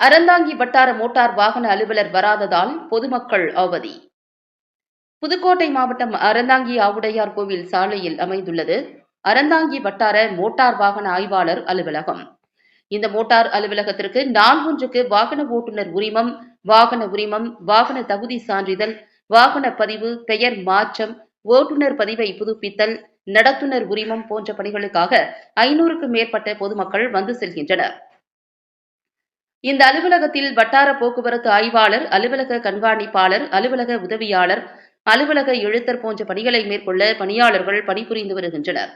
அறந்தாங்கி வட்டார மோட்டார் வாகன அலுவலர் வராததால் பொதுமக்கள் அவதி. புதுக்கோட்டை மாவட்டம் அறந்தாங்கி ஆவுடையார் கோவில் சாலையில் அமைந்துள்ளது. அறந்தாங்கி வட்டார மோட்டார் வாகன ஆய்வாளர் அலுவலகம். இந்த மோட்டார் அலுவலகத்திற்கு நாள் ஒன்றுக்கு வாகன ஓட்டுநர் உரிமம் வாகன உரிமம் வாகன தகுதி சான்றிதழ் வாகன பதிவு பெயர் மாற்றம் ஓட்டுநர் பதிவை புதுப்பித்தல் நடத்துனர் உரிமம் போன்ற பணிகளுக்காக ஐநூறுக்கும் மேற்பட்ட பொதுமக்கள் வந்து செல்கின்றனர். இந்த அலுவலகத்தில் வட்டார போக்குவரத்து ஆய்வாளர் அலுவலக கண்காணிப்பாளர் அலுவலக உதவியாளர் அலுவலக எழுத்தர் போன்ற பணிகளை மேற்கொள்ள பணியாளர்கள் பணிபுரிந்து வருகின்றனர்.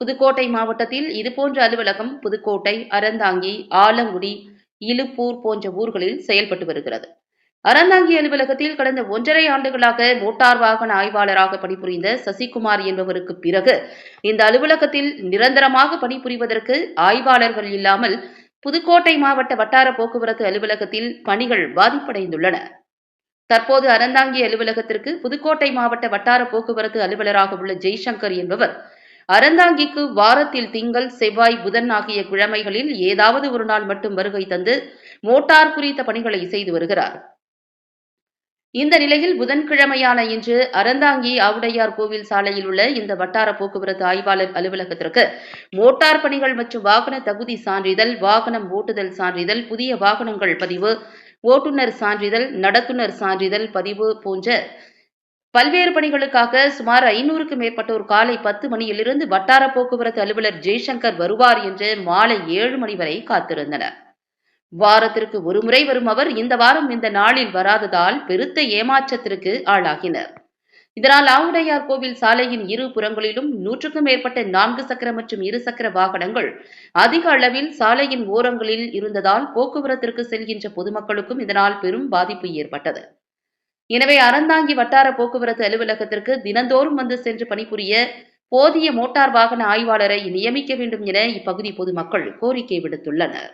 புதுக்கோட்டை மாவட்டத்தில் இதுபோன்ற அலுவலகம் புதுக்கோட்டை அறந்தாங்கி ஆலங்குடி இலுப்பூர் போன்ற ஊர்களில் செயல்பட்டு வருகிறது. அறந்தாங்கி அலுவலகத்தில் கடந்த ஒன்றரை ஆண்டுகளாக மோட்டார் வாகன ஆய்வாளராக பணிபுரிந்த சசிகுமார் என்பவருக்கு பிறகு இந்த அலுவலகத்தில் நிரந்தரமாக பணிபுரிவதற்கு ஆய்வாளர்கள் இல்லாமல் புதுக்கோட்டை மாவட்ட வட்டார போக்குவரத்து அலுவலகத்தில் பணிகள் பாதிப்படைந்துள்ளன. தற்போது அறந்தாங்கி அலுவலகத்திற்கு புதுக்கோட்டை மாவட்ட வட்டார போக்குவரத்து அலுவலராக உள்ள ஜெய்சங்கர் என்பவர் அறந்தாங்கிக்கு வாரத்தில் திங்கள் செவ்வாய் புதன் ஆகிய கிழமைகளில் ஏதாவது ஒரு நாள் மட்டும் வருகை தந்து மோட்டார் குறித்த பணிகளை செய்து வருகிறார். இந்த நிலையில் புதன்கிழமையான இன்று அறந்தாங்கி ஆவுடையார் கோவில் சாலையில் உள்ள இந்த வட்டார போக்குவரத்து ஆய்வாளர் அலுவலகத்திற்கு மோட்டார் பணிகள் மற்றும் வாகன தகுதி சான்றிதழ் வாகனம் ஓட்டுதல் சான்றிதழ் புதிய வாகனங்கள் பதிவு ஓட்டுநர் சான்றிதழ் நடத்துனர் சான்றிதழ் பதிவு போன்ற பல்வேறு பணிகளுக்காக சுமார் ஐநூறுக்கும் மேற்பட்டோர் காலை பத்து மணியிலிருந்து வட்டார போக்குவரத்து அலுவலர் ஜெய்சங்கர் வருவார் என்று மாலை ஏழு மணி வரை காத்திருந்தனர். வாரத்திற்கு ஒருமுறை வரும் அவர் இந்த வாரம் இந்த நாளில் வராததால் பெருத்த ஏமாற்றத்திற்கு ஆளாகினர். இதனால் ஆவுடையார் கோவில் சாலையின் இரு புறங்களிலும் நூற்றுக்கும் மேற்பட்ட நான்கு சக்கர மற்றும் இரு சக்கர வாகனங்கள் அதிக அளவில் சாலையின் ஓரங்களில் இருந்ததால் போக்குவரத்திற்கு செல்கின்ற பொதுமக்களுக்கும் இதனால் பெரும் பாதிப்பு ஏற்பட்டது. எனவே அறந்தாங்கி வட்டார போக்குவரத்து அலுவலகத்திற்கு தினந்தோறும் வந்து சென்று பணிபுரிய போதிய மோட்டார் வாகன ஆய்வாளரை நியமிக்க வேண்டும் என இப்பகுதி பொதுமக்கள் கோரிக்கை விடுத்துள்ளனர்.